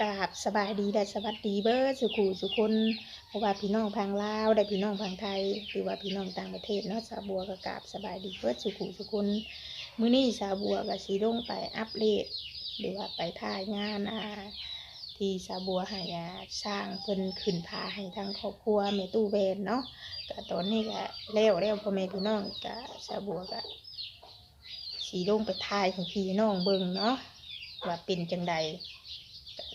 กราบสบายดีและสวัสดีเบิร์สุขูสุคนเพราะว่าพี่น้องพังลาวได้พี่น้องพังไทย หรือว่าพี่น้องต่างประเทศเนาะสาวบัวก็กราบสบายดีเบิร์สุขูสุคนมื้อนี้สาวบัวก็สีลงไปอัปเดตหรือว่าไปถ่ายงานอ่าที่สาวบัวให้อ่าสร้างเพิ่นขึ้นพาให้ทางครอบครัวแม่ตู้เวนเนาะก็ตอนนี้ก็แล้วแล้วพ่อแม่พี่น้องก็สาวบัวก็สีลงไปถ่ายของพี่น้องเบิ่งเนาะว่าเป็นจังใด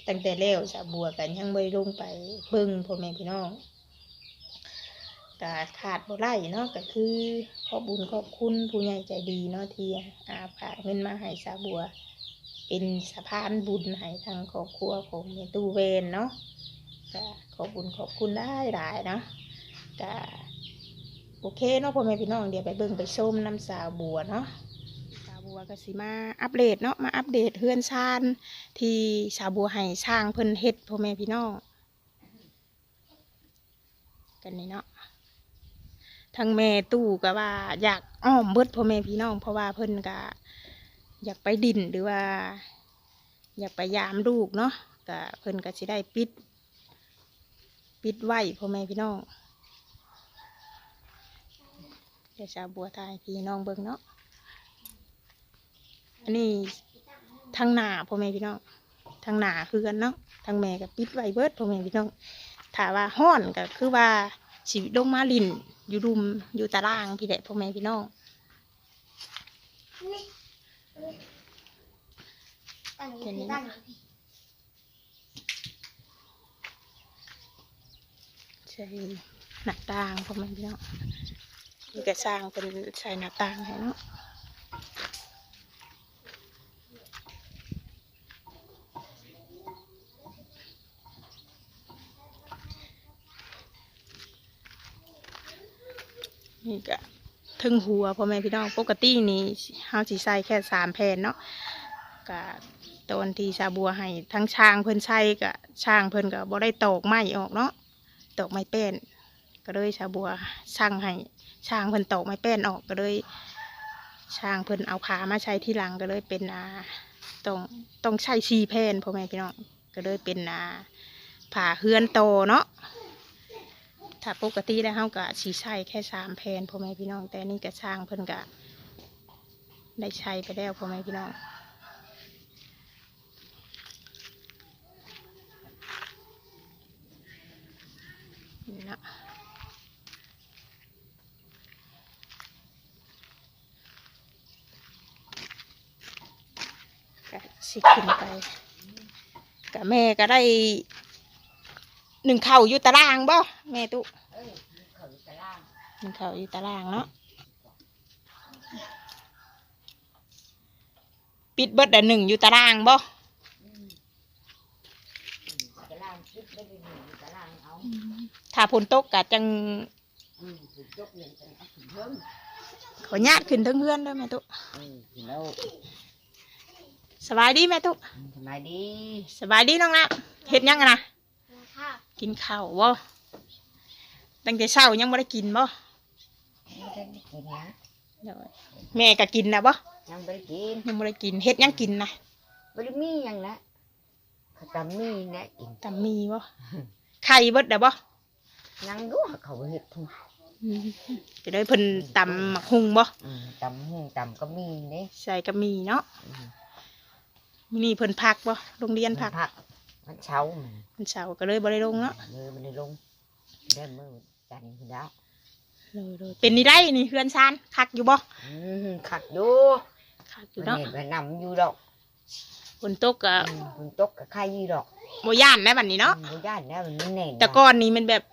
ตั้งแต่แล้วสาบัวกันยังไม่ลงไปเบิ่งพ่อแม่พี่น้องก็ขาดบ่ไล่เนาะก็คือขอบุญขอบคุณผู้ใหญ่ใจดีเนาะที่อาฝากเงินมาให้สาบัว เป็นสะพานบุญให้ทางครอบครัวของแม่ตู้เวนเนาะก็ขอบุญขอบคุณได้หลายเนาะก็โอเคเนาะพ่อแม่พี่น้องเดี๋ยวไปเบิ่งไปชมน้ำสาวบัวเนาะ บัวก็สิมาอัปเดตเนาะมาอัปเดตเฮือนชานที่ชาวบัวให้ช่างเพิ่นเฮ็ดพ่อแม่พี่น้องกันนี่เนาะทั้งแม่ตู้ก็ว่า อยากอ้อมเบิดพ่อแม่พี่น้อง เพราะว่าเพิ่นก็อยากไปดินหรือว่า อยากไปยามลูกเนาะก็เพิ่นก็สิได้ปิด ปิดไว้พ่อแม่พี่น้องเดี๋ยวชาวบัวทายพี่น้องเบิ่งเนาะ อันนี้ทางหนาพ่อแม่พี่น้องทางหนาคือกันเนาะทางแม่ก็ปิดไว้เบิดพ่อแม่พี่น้องถ้าว่าห้อนก็คือว่าชีวิตลงมาลินอยู่รุมอยู่ตารางพี่แหละพ่อแม่พี่น้องตั้งอยู่ที่ตั้ใช่หน้าต่างพ่อแม่พี่น้องนี่ก็สร้างเป็นใส่หน้าต่างให้เนาะนี่ก็ ถึงหัวพ่อแม่พี่น้องปกตินี่เฮาสิใส่แค่สามแผ่นเนาะก็ตอนที่ชาบัวให้ทั้งช่างเพิ่นใช้ก็ช่างเพิ่นก็บ่ได้ตอกไม้ออกเนาะตอกไม้แป้น ก็เลยชาบัวช่างให้ช่างเพิ่นตอกไม้แป้นออกก็เลยช่างเพิ่นเอาผ้ามาใช้ที่หลังก็เลยเป็นอ่าต้องต้องใช้ชีแผ่นพ่อแม่พี่น้องก็เลยเป็นอ่าผ้าเฮือนโตเนาะ ถ้าปกติแล้วเฮาก็สีใช้แค่สามแผ่นพ่อแม่พี่น้อง แต่นี่ก็ช่างเพิ่นก็ได้ใช้ไปแล้วพ่อแม่พี่น้องนี่นะก็สิขึ้นไปกับแม่ก็ได้ หนึ่งเข่าวอยู่ตารางบ่แม่ตุเอ้ยเขาอยู่ตารางหนึ่งเข่าวอยู่ตารางเนาะปิดเบิดแต่หนึ่งอยู่ตารางบ่อืมตารางคิดไม่ได้หนึ่งตารางเอาถ้าฝนตกกะจังอืมถึงยกเงินกันเอาถึงเพิ่มขอญาตขึ้นทั้งเฮือนเด้อแม่ตุเออถึงแล้วสบายดีแม่ตุทำไมดี สบายดีน้องนะเฮ็ดหยังอะนะค่ะ กินข้าวบ่ตั้งแต่เช้ายังบ่ได้กินบ่ไม่ได้กินนะเดี๋ยวแม่ก็กินนะบ่ยังไม่ได้กินยังบ่ได้กินเฮ็ดหยังกินนะไม่ได้มีหยังนะเขาตำมีนะกินตำมีบ่ไข่เบิดได้บ่ยังดูเขาเห็ดทุ่งอืมจะได้เพิ่นตำหมักหุงบ่อืมตำหูตำก็มีเนี่ยใส่กะมีเนาะอืมมื้อนี้เพิ่นพักบ่โรงเรียนพักผัก มันเช้ามันวันเสาร์ก็เลยบ่ได้ลงเนาะมือมันได้ลงได้มือจันทร์ขึ้นแล้วเลยๆเป็นนี่ได้นี่เฮือนซานคักอยู่บ่อืมขัดอยู่คักอยู่มันเนาะเห็นมันนำอยู่ดอกฝนตกก็อืมคุณตกกับใครอยู่ดอกบ่ย่านได้บัดนี้เนาะอืมบ่ย่านแล้วมันแน่นแต่ก่อนนี้มันแบบ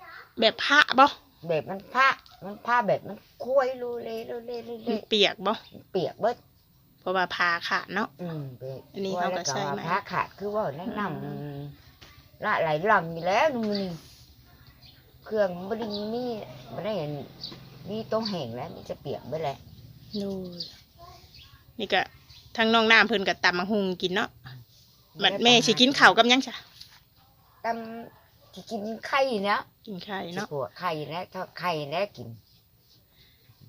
แบบพระบ่แบบมันผ้ามันผ้าแบบมันคุยรูเล่รูเล่รูมันเล่เปียกบ่เปียกเบิด เพราะว่าพาขาดเนาะ อืมเปียกอันนี้เขาก็แล้วใส่ไหมผ้าขาดคือว่าแนะนอืำละหลายลำอยู่แล้วนู่นนี่เครื่องบริมีไม่ได้เห็นมีต้องแห้งแล้วมันจะเปียกไปแล้วดูนี่ก็ทั้งน้องน้ำเพิ่นก็ตำมังหุงกินเนาะบัดแม่สิกินข้าวกับหยังจ้ะตำที่กินไข่นะกินไข่สิเนาะปวดไข่นะถ้าไข่นะกิน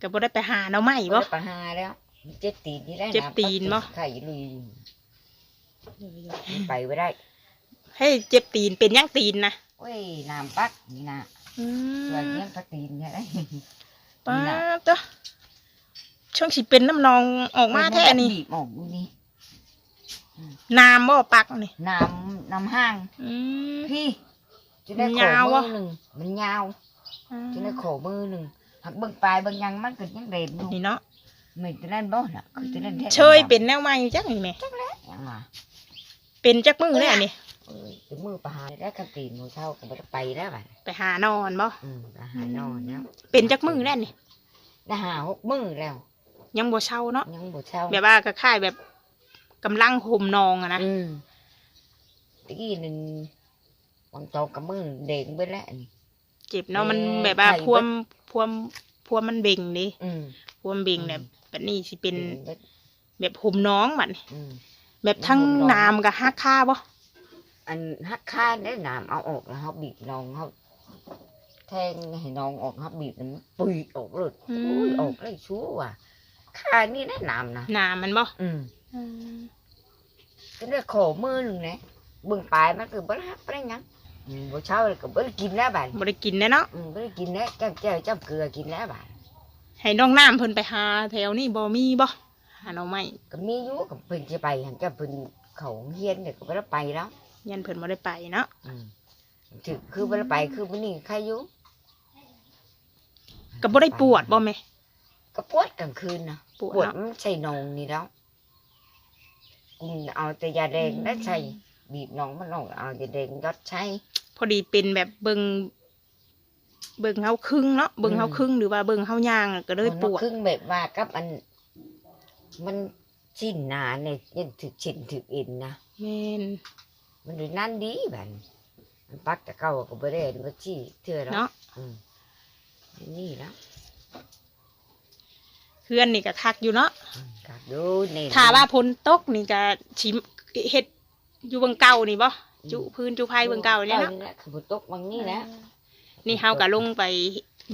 ก็บ่ได้ไปหาหน่อไม้บ่ บ่ได้ไปหาแล้ว เจ็บตีนนี่ได้นะเจ็บตีนบ่ไข่ลุยไปไม่ได้แพให้เจ็บตีนเป็นหยังตีนนะโอ้ยน้ำปักนี่นะอืส่วนมเลี้ยงปลาตีนเนี่ยได้ป้าบตัวช่วงสิเป็นน้ำนองออกมาแท้นี่บีบออกดูนี่น้ำบ่ปักนี่น้ำน้ำห้างอืมพี่จะได้มันโขยาวมืวะอหนึ่งมันยาวจะได้โขมือหนึ่งหักเบิ่งปลายเบิ่งยังมันก็ยังเด่นอยู่นี่เนาะ ไม่จะนั่นบ่น่ะคือจะนั่นแท้เชยเป็นแนวใหม่จักนี่แหม่ยังมาเป็นจักมือแล้วนี่เอ้ยจะมือประหารได้คำตีนหมูเท่าก็บ่ได้ไปแล้วบัดไปหานอนบ่อืมประหารนอนแล้วเป็นจักมือแล้วนี่ได้หาหกมือแล้ว ยังบ่เช่าเนาะยังบ่เช่าแบบว่าก็ค่ายแบบกำลังห่มนองอะนะอืมตะกี้นั่นวางโตอกับมือเด้งไปแล้วนี่ เจ็บเนาะมันเอ่อแบบว่าไข่พวมพวมพวมมันเบ่งดิอืม พวมเบ่งอืมแบบ แบบนี้สิเป็นเด้งแบบห่มน้องมันอืมแบบทั้งห่มน้องน้ำกับฮักค่าบ่อันหักค่าได้น้ำเอาออกแล้วเขาบีบน้องเขาแทงให้น้องออกเขาบีบมันปุยออกเลยอุ้ยออกเลยชั่วว่ะค่านี่ได้น้ำนะน้ำมันบ่อืมอืมก็ได้ขอมือหนึ่งนะเบิ่งปลายมันคือบ่ได้ฮักบ่ได้หยังอืมบ่เช้าเลยก็บ่ได้กินแล้วบาดบ่ได้กินแน่เนาะอืมบ่ได้กินแล้วแก้มแก้วจ้ำเกลือกินแล้วบาด ให้น้องน้ำเพิ่นไปหาแถวนี้บ่มีบ่หาหน่อไม้ก็มีอยู่กับเพิ่นจะไปหันจะเพิ่นเขาเฮียนเนี่ยก็บ่ได้ไปแล้ว ยันเพิ่นบ่ได้ไปเนาะอืมถึกคือบ่ได้ไปคือมื้อนี้ใครอยู่ก็บ่ได้ปวดบ่แม่ก็ปวดกลางคืนนะปวดปวดเนาะมันใส่นองนี่แล้วกูเอาแต่ยาแดงได้ใส่บีบน้องมันออกเอายาแดงยอดใช้พอดีเป็นแบบเบิ่ง เบิ่งเฮาครึ่งเนาะเบิ่งเฮาอืมครึ่งหรือว่าเบิ่งเฮาย่างอะก็เลยมันปมาวดครึ่งแบบว่ากับอัน มันชิ้นหนาเนี่ยยังถึกชิ้นถึกเอ็นนะแม่นมันดูนั่นดีแบบมันปักแต่เก่าก็บ่ได้มันชี้เทื่อแล้วเนาะอืมนี่แล้วเพื่อนนี่ก็คักอยู่เนาะอืมกัดดูนี่ถ้าว่าพ้นตกนี่ก็ชิมเฮ็ดอยู่เบิ่งเก่านี่บ่จุพื้นจุไผเบิ่งเก่าเนี่ยเนาะแหละคือบ่ตกบางนี่แหละ นี่เฮาก็ลงไป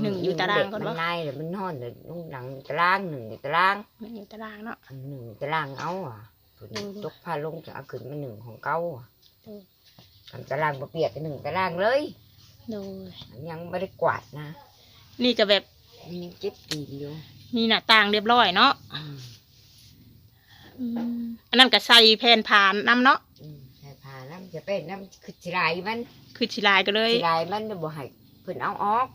หนึ่งอยู่ตารางก่อนมับ่นนายเลยมันนอนเลยลงหลังตารางหนึ่งในตารางหนึ่งอยู่ตารางเนาะอันหนึ่งตารางเอาอะพุ่นอืมตกผ้าลงจะเอาขึ้นมาหนึ่งของเก่าอะอืมกันตารางบ่เปียกก็หนึ่งตารางเลยโดยอันยังไม่ได้กวาดนะนี่ก็แบบมันยังเจ็บตีนอยู่มีหน้าต่างเรียบร้อยเนาะอืมอืมอันนั้นก็ใส่แผ่นผ่านน้ำเนาะอืมใส่ผ้าน้ำจะเป็นน้ำคือสิลายมันคือสิลายก็เลยสิลายมันบ่ให้เพิ่นเอาออก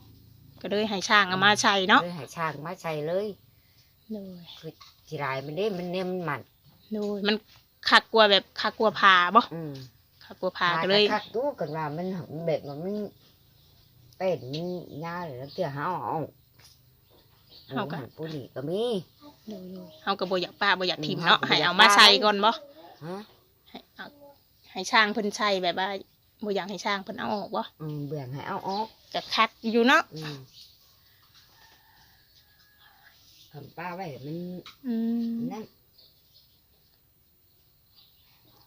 ก็เลยให้ช่างเอามาใส่เนาะเลยให้ช่างมาใส่เลยโดยสิลายมันได้มันเนี่ยมันหมันโดยมันคักกว่าแบบคักกว่าผ่าบ่อืมคักกว่าผ่าก็เลยคักดูกันว่ามันแบบว่ามันเป็นมันยาวเลยแล้วเกี่ยวหาเอาเอากะหันปุรีก็มีโดยโดยเฮาก็บ่อยากป้าบ่อยากทิมอืมเนาะเฮาก็บ่ให้อยากเอามาป้าใส่ก่อนบ่ฮะให้เอาให้ช่างเพิ่นใส่แบบว่า บ่อยากให้ช่างเพิ่นเอาออกบ่อืมเบื่อให้เอาออกก็คักอยู่เนาะอืมทำป้าไว้มันอืมนั่น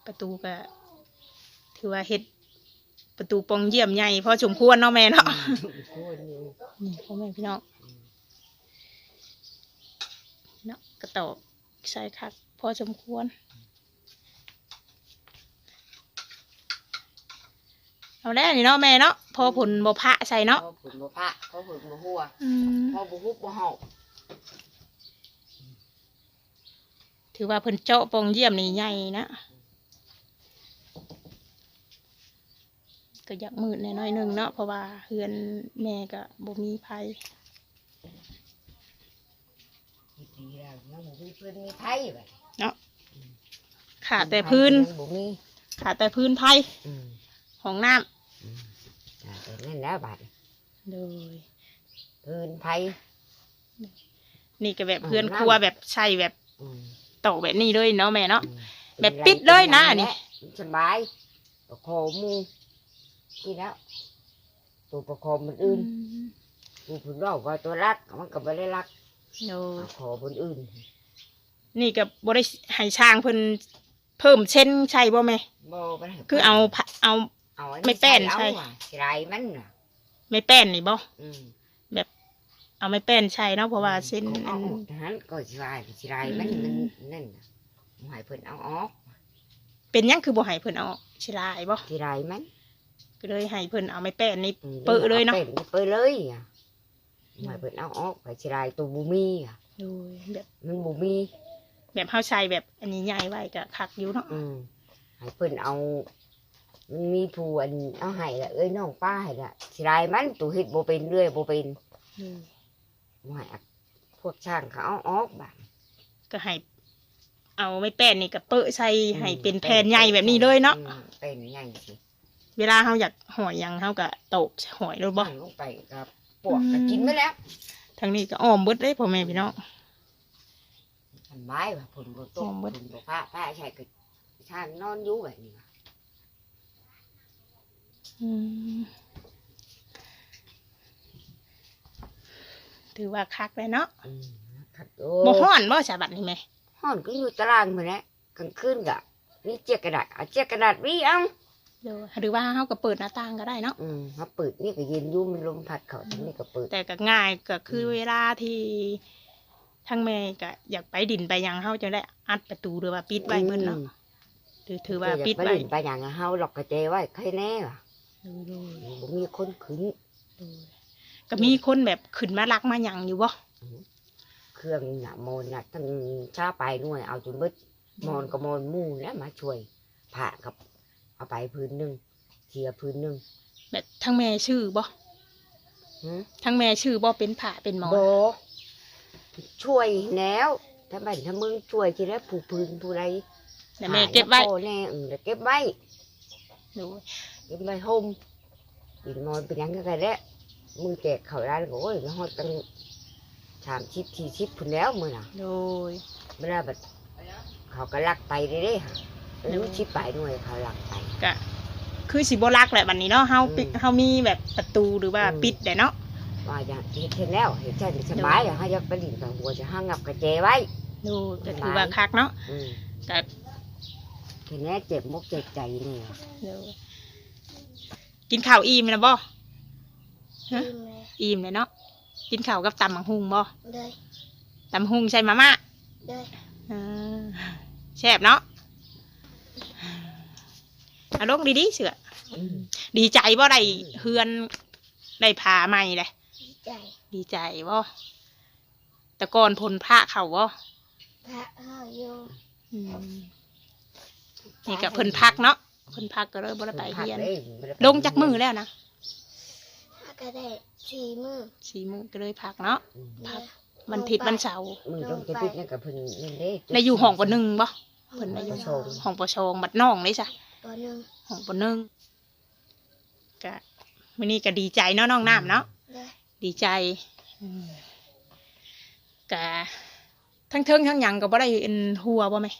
ประตูก็ ถือว่าเฮ็ดประตูปองเยี่ยมใหญ่พอสมควรเนาะแม่เนาะโคนอยู่นี่พ่อแม่พี่น้องเนาะกระตอกใส่คักพอสมควร เอาได้นี่เนาะแม่เนาะพอผลบ่พระใส่เนาะพอผุนบ่พระพอผุนบ่หัวอืมพอบ่ฮุบบ่เห่าถือว่าเพิ่นเจาะปองเยี่ยมนี่ใหญ่นะก็อยากมืดแหน่น้อยหนึงเนาะเพราะว่าเฮือนแม่ก็บ่มีไผดีแล้วยังบ่มีเพิ่นมีไผบัดเนาะขาดแต่พื้นยังบ่มีขาดแต่พื้นไผอืม ของน้ำอืมอ่าแต่นั่นแล้วบัดโดยพื้นไผนี่ก็แบบอืมเพื่อนน้ำครัวแบบใช่แบบอืมตอกแบบนี้เลยเนาะแม่เนาะอืมแบบปิดเลยนะนี่สบายประโคมหมูนี่แล้วตัวประโคมมันอื่นกูเพิ่นบอกว่าตัวรักมันก็บ่ได้รักโดยเอาขอบนอื่นนี่ก็บ่ได้ให้ช่างเพิ่นเพิ่มเช่นใช่บ่แม่ บ่บ่ได้คือเอาผะเอา เอาอัไม่แป้นเอาใช่อะสิไรมันน่ะไม่แป้นนี่บ่อืมเอาไม่แป้นใช่เนาะเพราะว่าเส้นเอาอันออกทหารก็สิไรสิไรมันอืมันม นั่นน่ะบ่ให้เพิ่นเอาออกเป็นหยังคือบ่ให้เพิ่นเอาออกสิลายบ่ที่ไรมันก็เลยให้เพิ่นเอาไม้แป้นนี่ อืมเปิดเลยเนาะอป็เปิดเลยอะหมายเปิดเอาออกไปที่ไรตัวบูมีอะโดยแบบมันบูมี แบบเฮาใส่แบบอันนี้ใหญ่ไว้ก็คักอยู่เนาะอืมให้เพิ่นเอา มันมีผู้อันเอาให้ละเอ้ยน้องป้าให้ละที่ไรมันตัวเฮ็ดบ่เป็นเรื่อยบ่เป็นโดยว่าอะพวกช่างเขาเอาออกบ้างก็ให้เอาไม้แป้นนี่ก็เปิดใส่ให้เป็นแผ่นใหญ่แบบนี้เลยเนาะอืมเป็นใหญ่สิเวลาเฮาอยากหอยหยังเฮาก็โตกหอยเลยบ่บ้างลงไปกับปวกก็กินไปแล้วทางนี้ก็อ้อมเบิดเลยพ่อแม่พี่น้องทำไม้ว่าผลบ่ตอ๋กอบ่ผลบ่ผ้าผ้าใช่ก็ช่างนอนอยู่แบบนี้ว่ะอืม ถือว่าคักเลยเนาะอืมครับบ่โอ้ฮ้อนบ่ฉบับนี้แม่ห้อนก็อยู่ตารางเหมือนแหละกลางคืนก็นี่เจียกกระดาษเอาเจียกกระดาษวิเอาเดี๋ยวหรือว่าเฮาก็เปิดหน้าต่างก็ได้เนาะอืมเขาเปิดนี่ก็เย็นอยู่มันลมพัดเขาทั้งนี้ก็เปิด แต่ก็ง่ายก็คืออมเวลาที่ทั้งแม่ก็อยากไปดินไปหยังเฮาจะได้อัดประตูหรือว่าปิดไว้เพิ่นเนาะถือถือว่าปิดไปไว้เล่นไปอย่างเฮาหลอกกระเจไว้ใครแน่ว่ะ ดูบ่มีคนขึ้นๆดูก็มีคนแบบขึ้นมารักมาหยังอยู่บ่เครื่องน่ะโมนน่ะทั้งชาไปหน่วยเอาจนเบิดมอนกับมอนหมู่แล้วมาช่วยผ่ากับ เอาไปพื้นหนึงเทียพื้นหนึงแบบทั้งแม่ชื่อบ่หือทั้งแม่ชื่อบ่เป็นผ่าเป็นหมอโบช่วยแล้วถ้าบ้านถ้ามึงช่วยทีแล้วผู้พื้นผู้ไรแต่แม่เก็บไว้ หายแล้วโแน่อืมแล้วเก็บไว้ดูเก็บไว้ห่มปิดนอนเป็นหยังก็ได้แล้วมึงแจกเขาได้ก็โอ้ยฮอดตั้งสามชิปสี่ชิปพุ่นแล้วมือน่ะโดยเวลาแบบเขาก็ลักไปเด้ๆค่ะอืมรู้ชิปไปหน่วยเขาลักไปก็คือสิบ่รักแหละบัดนี้เนาะเฮาปิดอืมเฮามีแบบประตูหรือว่าอืมปิดได้เนาะว่าอย่างเห็นเห็นแล้วเห็นใจสบายแล้วให้ยักไปดิ่งกับหัวจะห้างงับกระเจไว้ดูก็ถือว่าคักเนาะอืมก็เห็นแน่เจ็บมกเจ็บใจเนี่ยดู กินข้าวอิ่มแล้วบ่ฮะอิ่มเลยอิ่มเลยเนาะกินข้าวกับตำบักหุ่งบ่เลยตำบักหุ่งใส่มาม่าเลยอ่าแซ่บเนาะเอาลงดีๆเสืออืมดีใจบ่ได้เฮือนได้พาใหม่เลยดีใจดีใจบ่แต่ก่อนพลพระเขาบ่พระเฮาอยู่อืมนี่กับเพิ่นพักเนาะ เพิ่นพักก็เลยบ่ได้ไปเฮียนพักเลยบ่ได้ไปลงจากมือแล้วนะพระก็ได้สี่มือสี่มือก็เลยพักเนาะอืมพักวันอาทิตย์วันเสาร์มึงต้องจะติดเนี่ยกับเพิ่นนี่เด้ได้อยู่ห้องปหนึ่งบ่เพิ่นไปได้อยู่สองห้องปชองบัดน้องเลยจ้ะปหนึ่งห้องปหนึ่งก็มื้อนี้ก็ดีใจเนาะน้องน้ำเนาะเลยดีใจอืมก็ทั้งเทิงทั้งหยังก็บ่ได้เอ็นหัวบ่แม่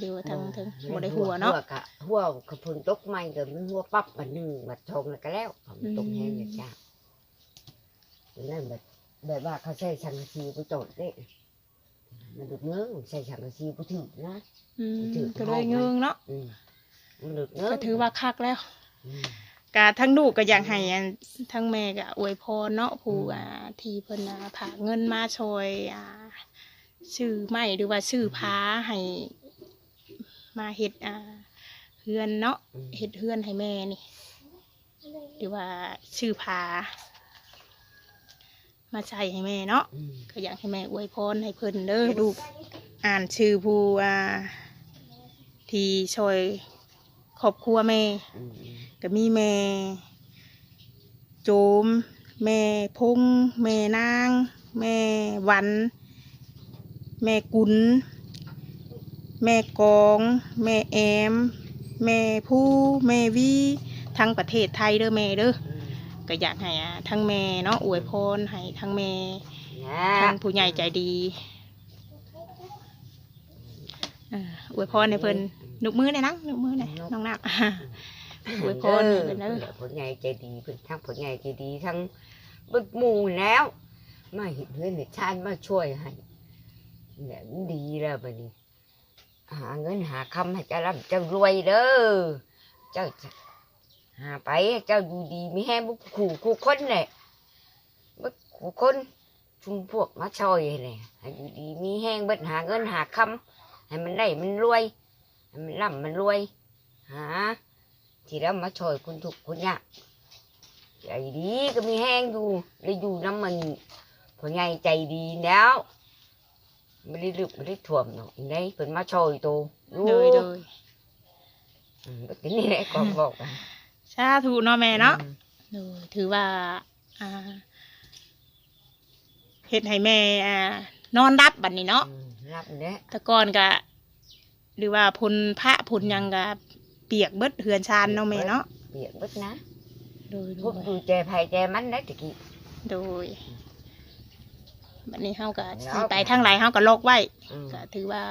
เดี๋ยวาทั้งเทิงบ่ได้หัวเนาะหัวกะหัวกับเพิ่นตกใหม่ก็มันหัวปั๊บบัดหนึงบัดชงแล้วก็แล้วผมตกแห้งอย่างจ้านั่นแบบแบบว่าเขาใช้ชังกะชีผู้โจดเด้มันดึกเนื้อใช้ชังกะชีผู้ถือนะอืมถือก็เลยเงืองเนาะอืมมันดึกเนื้อก็ถือว่าคักแล้วอืมกะทั้งลูกก็อยากให้อันทั้งแม่ก็อวยพรเนาะผู้อืมอ่าที่เพิ่นอ่าผากเงินมาช่วยอ่าชื่อไม่หรือว่าชื่อพาให้ มาเฮ็ดอ่าเฮือนเนาะอืมเฮ็ดเฮือนให้แม่นี่ หรือว่าชื่อพามาใช้ให้แม่เนาะอืมก็อยากให้แม่อวยพรให้เพิ่นเด้อลูกอ่านชื่อผู้อ่าที่ช่วยครอบครัวแม่อืมอืมก็มีแม่โจม แม่พง แม่นาง แม่วัน แม่กุล แม่กอง แม่แอม แม่ผู้ แม่วีทั้งประเทศไทยเด้อแม่เด้ออืมก็อยากให้อ่าทั้งแม่เนาะอวยพรให้ทั้งแม่นะทั้งผู้ใหญ่ใจดีอ่าอวยพรให้เพิ่นนุกมือหน่อยนะนุกมือหน่อยน้องนักอวยพรให้เพิ่นเด้อผลใหญ่ใจดีเพิ่นทั้งผลใหญ่ใจดีทั้งเบึกหมู่แล้วมาเห็นเพื่อนเห็นชาติมาช่วยให้เนี่ยมันดีแล้วบัดนี้ หาเงินหาคำให้เจ้าร่ำเจ้ารวยเด้อเจ้าหาไปเจ้าอยู่ดีมีแห้บุกขู่คู่คนแหละบุกขู่คนชุมพวกมาช่วยเลยให้อยู่ดีมีแห้งเบิดหาเงินหาคำให้มันได้มันรวยให้มันร่ำมันรวยหาที่แล้วมาช่วยคุณทุกคนเนี่ยใจดีก็มีแห้งอยู่เลยอยู่น้ำมันผลไงใจดีแล้ว ไม่ได้ลึกไม่ได้ถ่วมหรอกได้เป็นมาช่วยตัวอยู่โดยโดยอืมก็นี่แหละก็บอกกันสาธุเนาะแม่เนาะอืมโดยถือว่าอ่าเฮ็ดให้แม่อ่านอนรับบัดนี้เนาะอืมรับเนี่ยแต่ก่อนก็หรือว่าพลพระพลหยังก็เปียกเบิดเหือนชานเนาะแม่เนาะเปียกเบิดนะโดยพวกดูใจภัยใจมันได้ตะกี้โดย บัดนี้เฮาก็แล้วสิไปทางไหนเฮาก็ล็อกไว้อืมก็ถือว่า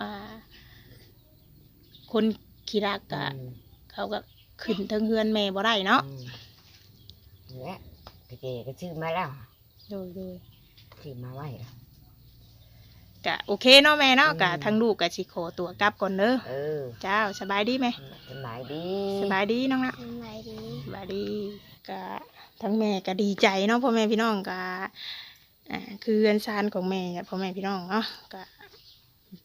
อ่า คนขี้รักก็อืมเขาก็ขึ้นเทิงเฮือนแม่บ่ได้เนาะอืมเนี่ยตะกี้ก็ชื่อมาแล้วโดยโดยชื่อมาไว้แล้ว ก็โอเคเนาะแม่เนาะอืมก็ทั้งลูกก็สิขอตัวกลับก่อนเด้อเออเจ้าสบายดีไหมสบายดี สบายดีน้องนะสบายดีสบายดีก็ทั้งแม่ก็ดีใจเนาะพ่อแม่พี่น้องก็ อ่าคือเรือนซานของแม่กับพ่อแม่พี่น้องเนาะก็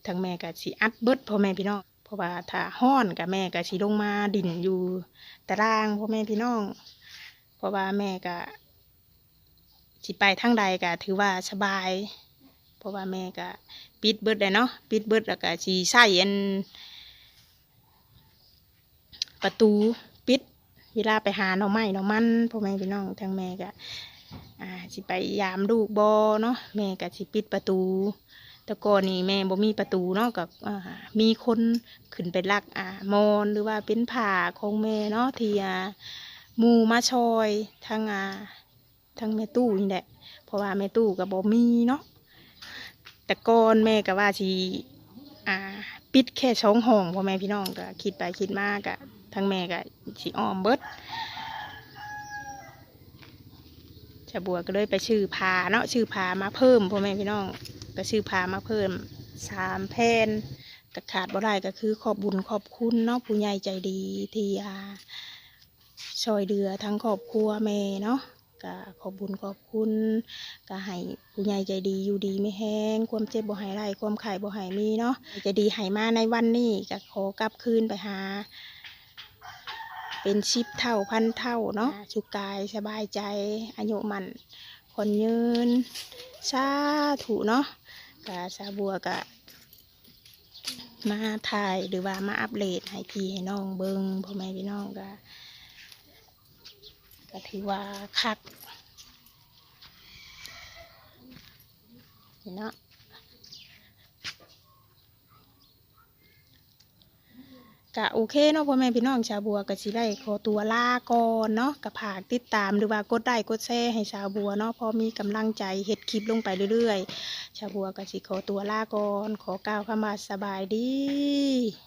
ทั้งแม่ก็สิอัดเบิดพ่อแม่พี่น้องเพราะว่าถ้าห้อนกับแม่ก็สิลงมาดินอยู่ตารางพ่อแม่พี่น้อง เพราะว่าแม่ก็สิไปทางใดก็ถือว่าสบาย เพราะว่าแม่ก็ปิดเบิดเลยเนาะปิดเบิดแล้วก็สิใส่อันประตูปิดเวลาไปหาหน่อไม้หน่อมันพ่อแม่พี่น้องทางแม่ก็ อ่าสิไปยามลูกบอเนาะแม่ก็สิปิดประตูแต่ก่อนนี่แม่บ่มีประตูเนาะกับมีคนขึ้นไปลักอ่ามอนหรือว่าเป็นผ้าของแม่เนาะที่อ่ามูมาชอยทางอ่าทางแม่ตู้นี่แหละเพราะว่าแม่ตู้ก็บ่มีเนาะแต่ก่อนแม่ก็ว่าสิอ่าปิดแค่ช่องห้องพ่อแม่พี่น้องก็คิดไปคิดมากอะทั้งแม่ก็สิอ้อมเบิด ชาบัวก็เลยไปชื่อพาเนาะชื่อพามาเพิ่มพ่อแม่พี่น้องก็ชื่อพามาเพิ่มสามแผ่นก็ขาดบ่ได้ก็คือขอบบุญขอบคุณเนาะผู้ใหญ่ใจดีที่อาช่วยเดือทั้งครอบครัวแม่เนาะก็ขอบบุญขอบคุณก็ให้ผู้ใหญ่ใจดีอยู่ดีไม่แห้งความเจ็บบ่หายไรความไข่บ่หายมีเนาะใจดีให้มาในวันนี้ก็ขอกลับคืนไปหา เป็นชิปเท่าพันเท่าเนาะสุขกายสบายใจอายุมันคนยืนสาธุเนาะกะสาบัวกะมาถ่ายหรือว่ามาอัปเดตให้พี่ให้น้องเบิงพ่อแม่พี่น้องกะก็ถือว่าคักเนาะ กะโอเคเนาะพ่อแม่พี่น้องชาวบัวก็สิได้ขอตัวลาก่อนเนาะกับผากติดตามหรือว่ากดไลค์กดแชร์ให้ชาวบัวเนาะพอมีกำลังใจเฮ็ดคลิปลงไปเรื่อยๆ ชาวบัวก็สิขอตัวลาก่อนขอกล่าวคำว่าสบายดี